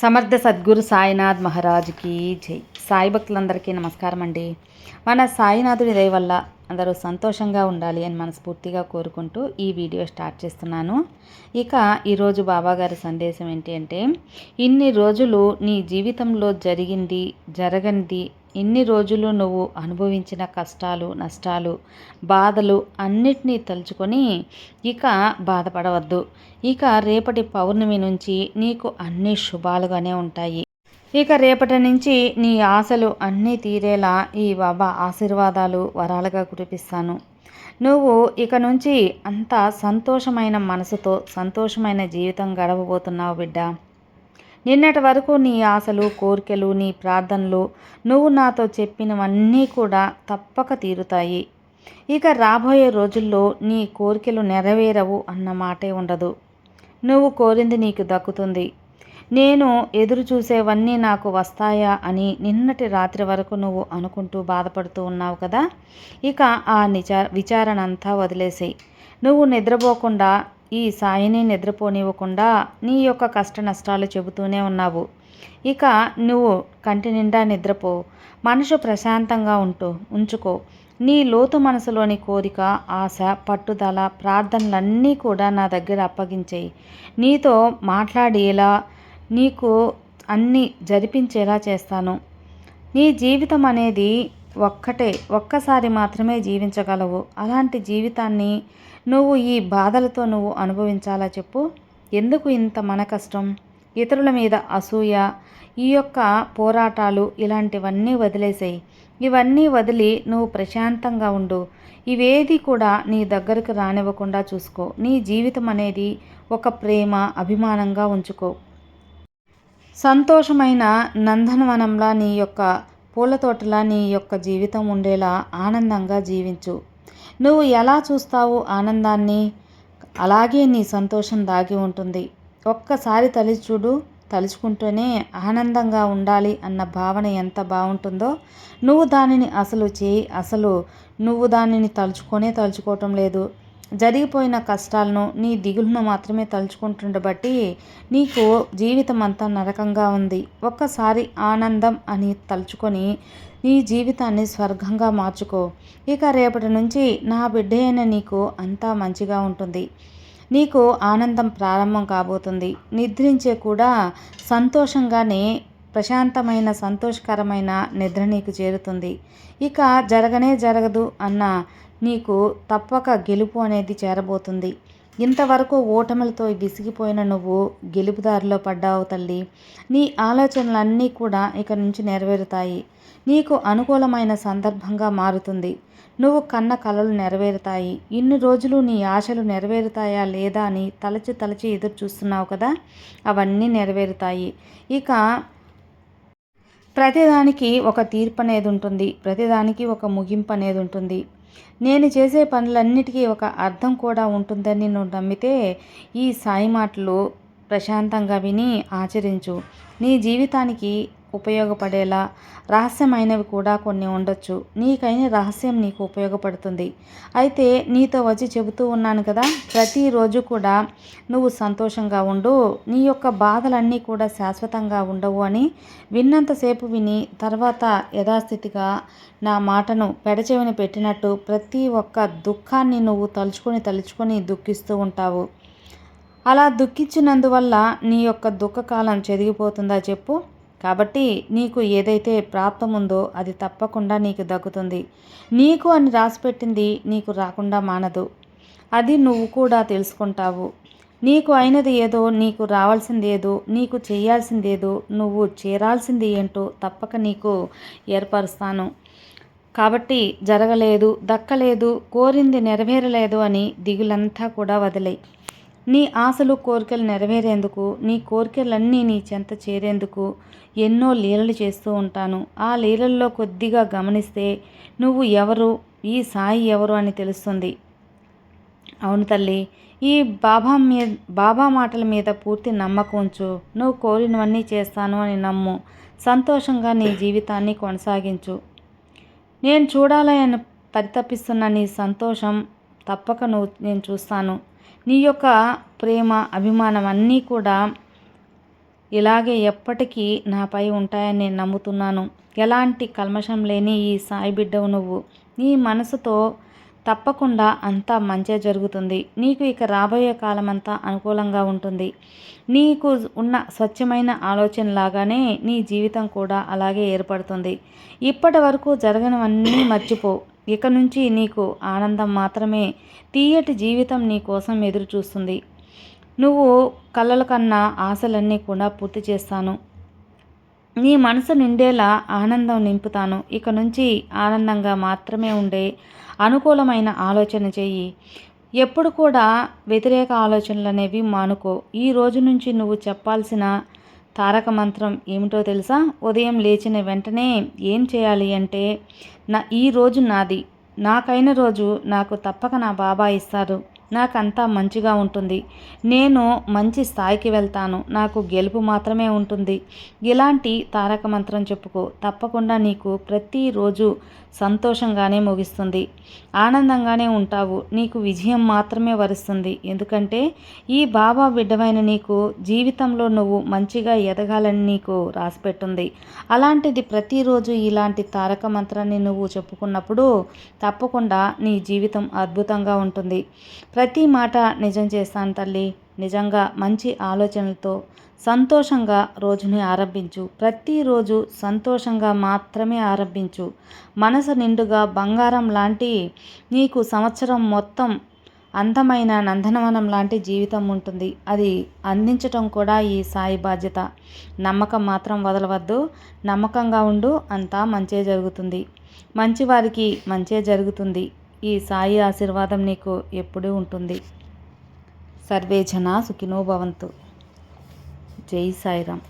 సమర్థ సద్గురు సాయినాథ్ మహారాజ్కి జై. సాయి భక్తులందరికీ నమస్కారం అండి. మన సాయినాథుడి దయ వల్ల అందరూ సంతోషంగా ఉండాలి అని మనస్ఫూర్తిగా కోరుకుంటూ ఈ వీడియో స్టార్ట్ చేస్తున్నాను. ఇక ఈరోజు బాబాగారి సందేశం ఏంటి అంటే ఇన్ని రోజులు నీ జీవితంలో జరిగింది జరగనిది ఇన్ని రోజులు నువ్వు అనుభవించిన కష్టాలు నష్టాలు బాధలు అన్నిటినీ తలుచుకొని ఇక బాధపడవద్దు. ఇక రేపటి పౌర్ణమి నుంచి నీకు అన్ని శుభాలుగానే ఉంటాయి. ఇక రేపటి నుంచి నీ ఆశలు అన్నీ తీరేలా ఈ బాబా ఆశీర్వాదాలు వరాలుగా కురిపిస్తాను. నువ్వు ఇక నుంచి అంత సంతోషమైన మనసుతో సంతోషమైన జీవితం గడవబోతున్నావు బిడ్డ. నిన్నటి వరకు నీ ఆశలు కోరికలు నీ ప్రార్థనలు నువ్వు నాతో చెప్పినవన్నీ కూడా తప్పక తీరుతాయి. ఇక రాబోయే రోజుల్లో నీ కోరికలు నెరవేరవు అన్న మాటే ఉండదు. నువ్వు కోరింది నీకు దక్కుతుంది. నేను ఎదురు చూసేవన్నీ నాకు వస్తాయా అని నిన్నటి రాత్రి వరకు నువ్వు అనుకుంటూ బాధపడుతూ ఉన్నావు కదా? ఇక ఆ నిచా విచారణ అంతా వదిలేసేయి. నువ్వు నిద్రపోకుండా ఈ సాయిని నిద్రపోనివ్వకుండా నీ యొక్క కష్ట నష్టాలు చెబుతూనే ఉన్నావు. ఇక నువ్వు కంటి నిండా నిద్రపో. మనసు ప్రశాంతంగా ఉంటూ ఉంచుకో. నీ లోతు మనసులోని కోరిక ఆశ పట్టుదల ప్రార్థనలన్నీ కూడా నా దగ్గర అప్పగించేయి. నీతో మాట్లాడేలా నీకు అన్నీ జరిపించేలా చేస్తాను. నీ జీవితం అనేది ఒక్కటే ఒక్కసారి మాత్రమే జీవించగలవు. అలాంటి జీవితాన్ని నువ్వు ఈ బాధలతో నువ్వు అనుభవించాలా చెప్పు? ఎందుకు ఇంత మన కష్టం? ఇతరుల మీద అసూయ ఈ యొక్క పోరాటాలు ఇలాంటివన్నీ వదిలేసాయి. ఇవన్నీ వదిలి నువ్వు ప్రశాంతంగా ఉండు. ఇవేది కూడా నీ దగ్గరకు రానివ్వకుండా చూసుకో. నీ జీవితం అనేది ఒక ప్రేమ అభిమానంగా ఉంచుకో. సంతోషమైన నందనవనంలా నీ యొక్క పూల తోటలా నీ యొక్క జీవితం ఉండేలా ఆనందంగా జీవించు. నువ్వు ఎలా చూస్తావు ఆనందాన్ని? అలాగే నీ సంతోషం దాగి ఉంటుంది. ఒక్కసారి తలిచి చూడు. తలుచుకుంటూనే ఆనందంగా ఉండాలి అన్న భావన ఎంత బాగుంటుందో నువ్వు దానిని అసలు చేయి. అసలు నువ్వు దానిని తలుచుకొనే తలుచుకోవటం లేదు. జరిగిపోయిన కష్టాలను నీ దిగులను మాత్రమే తలుచుకుంటుండబట్టి నీకు జీవితం అంతా నరకంగా ఉంది. ఒక్కసారి ఆనందం అని తలుచుకొని నీ జీవితాన్ని స్వర్గంగా మార్చుకో. ఇక రేపటి నుంచి నా బిడ్డ అయిన నీకు అంతా మంచిగా ఉంటుంది. నీకు ఆనందం ప్రారంభం కాబోతుంది. నిద్రించే కూడా సంతోషంగానే ప్రశాంతమైన సంతోషకరమైన నిద్ర నీకు చేరుతుంది. ఇక జరగనే జరగదు అన్న నీకు తప్పక గెలుపు అనేది చేరబోతుంది. ఇంతవరకు ఓటములతో విసిగిపోయిన నువ్వు గెలుపుదారిలో పడ్డావు తల్లి. నీ ఆలోచనలన్నీ కూడా ఇక నుంచి నెరవేరుతాయి. నీకు అనుకూలమైన సందర్భంగా మారుతుంది. నువ్వు కన్న కలలు నెరవేరుతాయి. ఇన్ని రోజులు నీ ఆశలు నెరవేరుతాయా లేదా అని తలచి తలచి ఎదురు చూస్తున్నావు కదా? అవన్నీ నెరవేరుతాయి. ఇక ప్రతిదానికి ఒక తీర్పు అనేది ఉంటుంది ప్రతిదానికి ఒక ముగింపు అనేది ఉంటుంది నేను చేసే పనులన్నిటికీ ఒక అర్థం కూడా ఉంటుందని నువ్వు నమ్మితే ఈ సాయి మాటలు ప్రశాంతంగా విని ఆచరించు. నీ జీవితానికి ఉపయోగపడేలా. రహస్యమైనవి కూడా కొన్ని ఉండొచ్చు. నీకైన రహస్యం నీకు ఉపయోగపడుతుంది. అయితే నీతో వచ్చి చెబుతూ ఉన్నాను కదా ప్రతిరోజు కూడా నువ్వు సంతోషంగా ఉండు. నీ యొక్క బాధలన్నీ కూడా శాశ్వతంగా ఉండవు అని విన్నంతసేపు విని తర్వాత యథాస్థితిగా నా మాటను పెడచెవిని పెట్టినట్టు ప్రతి ఒక్క దుఃఖాన్ని నువ్వు తలుచుకొని తలుచుకొని దుఃఖిస్తూ ఉంటావు. అలా దుఃఖించినందువల్ల నీ యొక్క దుఃఖకాలం చెరిగిపోతుందా చెప్పు. కాబట్టి నీకు ఏదైతే ప్రాప్తం ఉందో అది తప్పకుండా నీకు దక్కుతుంది. నీకు అని రాసిపెట్టింది నీకు రాకుండా మానదు. అది నువ్వు కూడా తెలుసుకుంటావు. నీకు అయినది ఏదో నీకు రావాల్సింది ఏదో నీకు చేయాల్సింది ఏదో నువ్వు చేరాల్సింది ఏంటో తప్పక నీకు ఏర్పరుస్తాను. కాబట్టి జరగలేదు దక్కలేదు కోరింది నెరవేరలేదు అని దిగులంతా కూడా వదిలే నీ ఆశలు కోరికలు నెరవేరేందుకు నీ కోరికలన్నీ నీ చెంత చేరేందుకు ఎన్నో లీలలు చేస్తూ ఉంటాను. ఆ లీలల్లో కొద్దిగా గమనిస్తే నువ్వు ఎవరు ఈ సాయి ఎవరు అని తెలుస్తుంది. అవును తల్లి ఈ బాబా మీద బాబా మాటల మీద పూర్తి నమ్మకం ఉంచు. నువ్వు కోరినవన్నీ చేస్తాను అని నమ్ము. సంతోషంగా నీ జీవితాన్ని కొనసాగించు. నేను చూడాలని పరితపిస్తున్న నీ సంతోషం తప్పక నువ్వు నేను చూస్తాను. నీ యొక్క ప్రేమ అభిమానం అన్నీ కూడా ఇలాగే ఎప్పటికీ నాపై ఉంటాయని నేను నమ్ముతున్నాను. ఎలాంటి కల్మషం లేని ఈ సాయి బిడ్డవు నువ్వు. నీ మనసుతో తప్పకుండా అంతా మంచే జరుగుతుంది. నీకు ఇక రాబోయే కాలం అంతా అనుకూలంగా ఉంటుంది. నీకు ఉన్న స్వచ్ఛమైన ఆలోచనలాగానే నీ జీవితం కూడా అలాగే ఏర్పడుతుంది. ఇప్పటి వరకు జరగనివన్నీ మర్చిపో. ఇక నుంచి నీకు ఆనందం మాత్రమే. తీయటి జీవితం నీ కోసం ఎదురు చూస్తుంది నువ్వు కళ్ళల కన్నా ఆశలన్నీ కూడా పూర్తి చేస్తాను. నీ మనసు నిండేలా ఆనందం నింపుతాను. ఇక నుంచి ఆనందంగా మాత్రమే ఉండే అనుకూలమైన ఆలోచన చెయ్యి. ఎప్పుడు కూడా వ్యతిరేక ఆలోచనలు అనేవి మానుకో. ఈ రోజు నుంచి నువ్వు చెప్పాల్సిన తారక మంత్రం ఏమిటో తెలుసా? ఉదయం లేచిన వెంటనే ఏం చేయాలి అంటే నా ఈ రోజు నాది. నాకైన రోజు నాకు తప్పక నా బాబా ఇస్తారు. నాకంతా మంచిగా ఉంటుంది. నేను మంచి స్థాయికి వెళ్తాను. నాకు గెలుపు మాత్రమే ఉంటుంది. ఇలాంటి తారక మంత్రం చెప్పుకో. తప్పకుండా నీకు ప్రతిరోజు సంతోషంగానే ముగిస్తుంది. ఆనందంగానే ఉంటావు. నీకు విజయం మాత్రమే వరుస్తుంది. ఎందుకంటే ఈ బాబా బిడ్డమైన నీకు జీవితంలో నువ్వు మంచిగా ఎదగాలని నీకు రాసిపెట్టుంది. అలాంటిది ప్రతిరోజు ఇలాంటి తారక మంత్రాన్ని నువ్వు చెప్పుకున్నప్పుడు తప్పకుండా నీ జీవితం అద్భుతంగా ఉంటుంది. ప్రతి మాట నిజం చేస్తాను తల్లి. నిజంగా మంచి ఆలోచనలతో సంతోషంగా రోజుని ఆరంభించు. ప్రతిరోజు సంతోషంగా మాత్రమే ఆరంభించు. మనసు నిండుగా బంగారం లాంటి నీకు సంవత్సరం మొత్తం అందమైన నందనవనం లాంటి జీవితం ఉంటుంది. అది అందించటం కూడా ఈ సాయి బాధ్యత. నమ్మకం మాత్రం వదలవద్దు. నమ్మకంగా ఉండు. అంతా మంచే జరుగుతుంది. మంచివారికి మంచే జరుగుతుంది. ఈ సాయి ఆశీర్వాదం నీకు ఎప్పుడూ ఉంటుంది. సర్వే జనా సుఖినో భవంతు. జై సాయిరామ్.